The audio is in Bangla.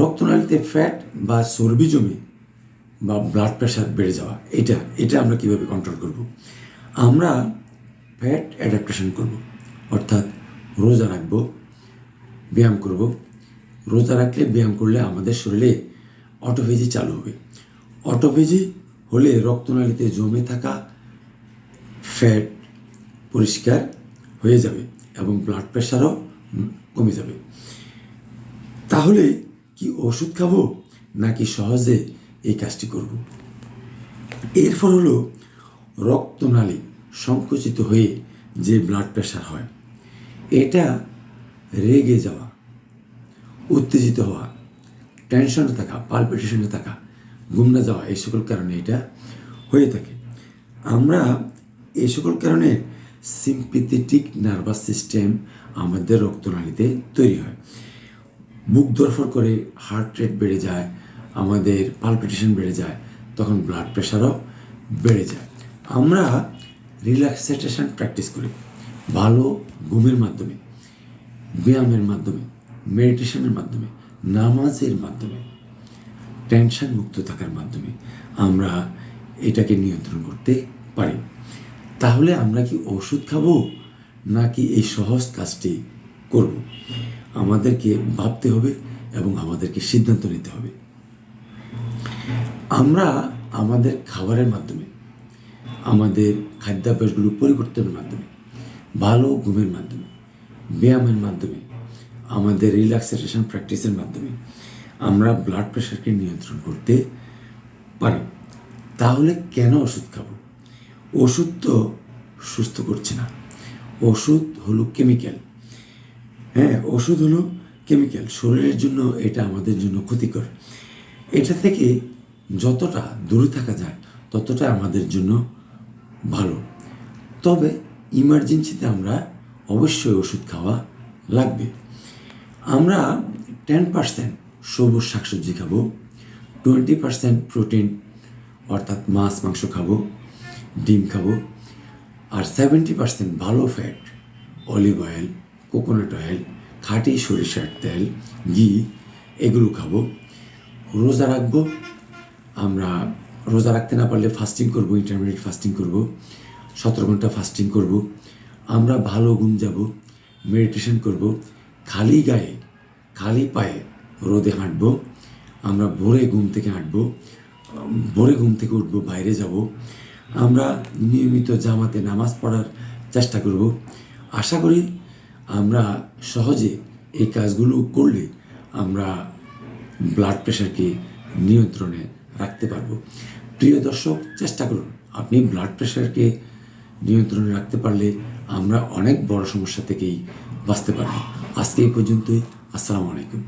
রক্তনালীতে ফ্যাট বা চর্বি জমে বা ব্লাড প্রেশার বেড়ে যাওয়া, এটা এটা আমরা কীভাবে কন্ট্রোল করব? আমরা ফ্যাট অ্যাডাপ্টেশন করব, অর্থাৎ রোজা রাখব, ব্যায়াম করব। রোজা রাখলে ব্যায়াম করলে আমাদের শরীরে অটোফেজি চালু হবে। অটোফেজি হলে রক্তনালীতে জমে থাকা ফ্যাট পরিষ্কার হয়ে যাবে এবং ব্লাড প্রেশারও কমে যাবে। তাহলে কি ওষুধ খাব নাকি সহজে এই কাজটি করব? এর ফল হলো রক্তনালী সংকুচিত হয়ে যে ব্লাড প্রেশার হয়, এটা রেগে যাওয়া, উত্তেজিত হওয়া টেনশনে থাকা পালপিটেশনে থাকা না যাওয়া, এই সকল কারণে এটা হয়ে থাকে। আমরা এই সকল কারণে সিম্পিথেটিক নার্ভাস সিস্টেম আমাদের রক্তনালীতে তৈরি হয়। বুক দরফর করে হার্ট রেট বেড়ে যায়, আমাদের পালপিটেশন বেড়ে যায়, তখন ব্লাড প্রেশারও বেড়ে যায়। আমরা রিল্যাক্সেশন প্র্যাকটিস করি, ভালো ঘুমের মাধ্যমে, ব্যায়ামের মাধ্যমে মেডিটেশনের মাধ্যমে, নামাজের মাধ্যমে টেনশন মুক্ত থাকার মাধ্যমে আমরা এটাকে নিয়ন্ত্রণ করতে পারি। তাহলে আমরা কি ওষুধ খাব নাকি এই সহজ কাজটি করব? আমাদেরকে ভাবতে হবে এবং আমাদেরকে সিদ্ধান্ত নিতে হবে। আমরা আমাদের খাবারের মাধ্যমে, আমাদের খাদ্যাভ্যাসগুলো পরিবর্তনের মাধ্যমে, ভালো ঘুমের মাধ্যমে, ব্যায়ামের মাধ্যমে, আমাদের রিল্যাক্সেশন প্র্যাকটিসের মাধ্যমে আমরা ব্লাড প্রেশারকে নিয়ন্ত্রণ করতে পারি। তাহলে কেন ওষুধ খাব? ওষুধ তো সুস্থ করছে না। ওষুধ হলো কেমিক্যাল হ্যাঁ ওষুধ হলো কেমিক্যাল শরীরের জন্য এটা আমাদের জন্য ক্ষতিকর। এটা থেকে যতটা দূরে থাকা যায়, ততটা আমাদের জন্য ভালো। তবে ইমার্জেন্সিতে আমরা অবশ্যই ওষুধ খাওয়া লাগবে। আমরা টেন পার্সেন্ট সবুজ শাকসবজি খাব টোয়েন্টি পার্সেন্ট প্রোটিন অর্থাৎ মাছ, মাংস খাব, ডিম খাব, আর সেভেন্টি পার্সেন্ট ভালো fat olive oil coconut oil, খাঁটি সরিষার তেল, ঘি, এগুলো খাব। রোজা রাখব। আমরা রোজা রাখতে না পারলে ফাস্টিং করব ইন্টারমিডিয়েট ফাস্টিং করব। সতেরো ঘণ্টা ফাস্টিং করব। আমরা ভালো গুণ যাব মেডিটেশন করব। খালি গায়ে, খালি পায়ে রোদে হাঁটবো। আমরা ভোরে ঘুম থেকে হাঁটব, ভোরে ঘুম থেকে উঠবো, বাইরে যাব। আমরা নিয়মিত জামাতে নামাজ পড়ার চেষ্টা করব। আশা করি আমরা সহজে এই কাজগুলো করলে আমরা ব্লাড প্রেশারকে নিয়ন্ত্রণে রাখতে পারব। প্রিয় দর্শক, চেষ্টা করুন। আপনি ব্লাড প্রেশারকে নিয়ন্ত্রণে রাখতে পারলে আমরা অনেক বড় সমস্যা থেকেই বাঁচতে পারব। আজকে এই পর্যন্তই। আসসালামু আলাইকুম।